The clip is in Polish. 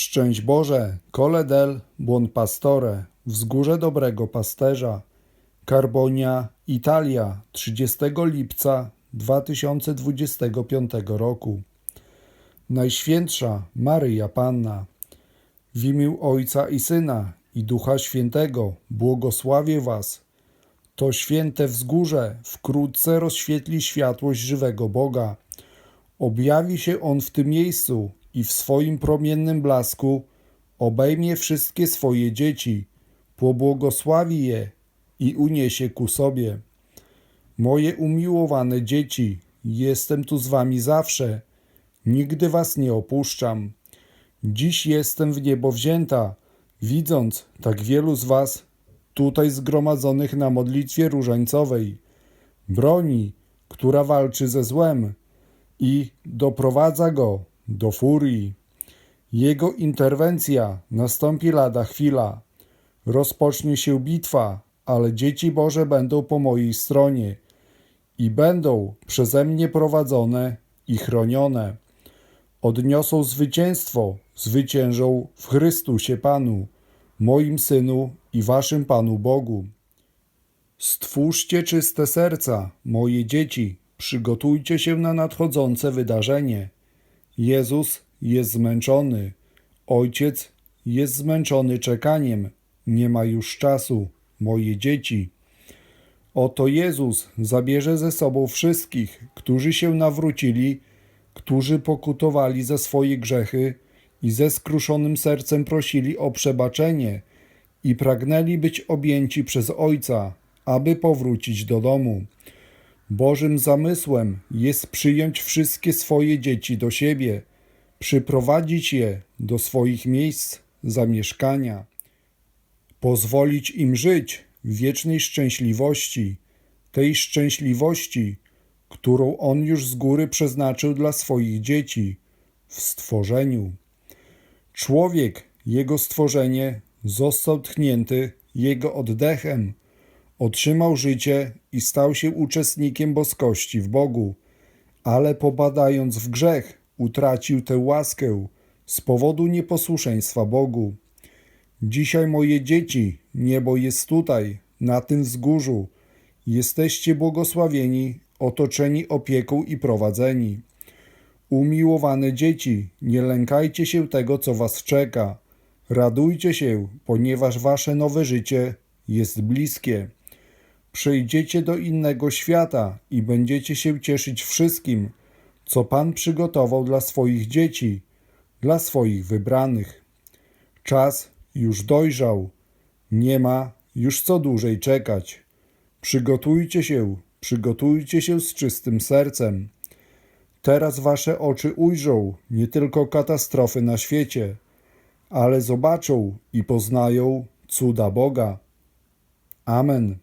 Szczęść Boże, Cole del Buon Pastore, Wzgórze Dobrego Pasterza, Carbonia, Italia, 30 lipca 2025 roku. Najświętsza Maryja Panna, w imię Ojca i Syna i Ducha Świętego błogosławię Was. To święte wzgórze wkrótce rozświetli światłość żywego Boga. Objawi się On w tym miejscu i w swoim promiennym blasku obejmie wszystkie swoje dzieci, pobłogosławi je i uniesie ku sobie. Moje umiłowane dzieci, jestem tu z wami zawsze, nigdy was nie opuszczam. Dziś jestem w niebo wzięta, widząc tak wielu z was tutaj zgromadzonych na modlitwie różańcowej, broni, która walczy ze złem i doprowadza go do furii. Jego interwencja nastąpi lada chwila. Rozpocznie się bitwa, ale dzieci Boże będą po mojej stronie i będą przeze mnie prowadzone i chronione. Odniosą zwycięstwo, zwyciężą w Chrystusie Panu, moim Synu i Waszym Panu Bogu. Stwórzcie czyste serca, moje dzieci, przygotujcie się na nadchodzące wydarzenie. Jezus jest zmęczony, Ojciec jest zmęczony czekaniem, nie ma już czasu, moje dzieci. Oto Jezus zabierze ze sobą wszystkich, którzy się nawrócili, którzy pokutowali za swoje grzechy i ze skruszonym sercem prosili o przebaczenie i pragnęli być objęci przez Ojca, aby powrócić do domu. Bożym zamysłem jest przyjąć wszystkie swoje dzieci do siebie, przyprowadzić je do swoich miejsc zamieszkania, pozwolić im żyć w wiecznej szczęśliwości, tej szczęśliwości, którą On już z góry przeznaczył dla swoich dzieci w stworzeniu. Człowiek, jego stworzenie, został tchnięty jego oddechem, otrzymał życie i stał się uczestnikiem boskości w Bogu, ale pobadając w grzech, utracił tę łaskę z powodu nieposłuszeństwa Bogu. Dzisiaj, moje dzieci, niebo jest tutaj, na tym wzgórzu. Jesteście błogosławieni, otoczeni opieką i prowadzeni. Umiłowane dzieci, nie lękajcie się tego, co was czeka. Radujcie się, ponieważ wasze nowe życie jest bliskie. Przejdziecie do innego świata i będziecie się cieszyć wszystkim, co Pan przygotował dla swoich dzieci, dla swoich wybranych. Czas już dojrzał, nie ma już co dłużej czekać. Przygotujcie się, przygotujcie się z czystym sercem. Teraz wasze oczy ujrzą nie tylko katastrofy na świecie, ale zobaczą i poznają cuda Boga. Amen.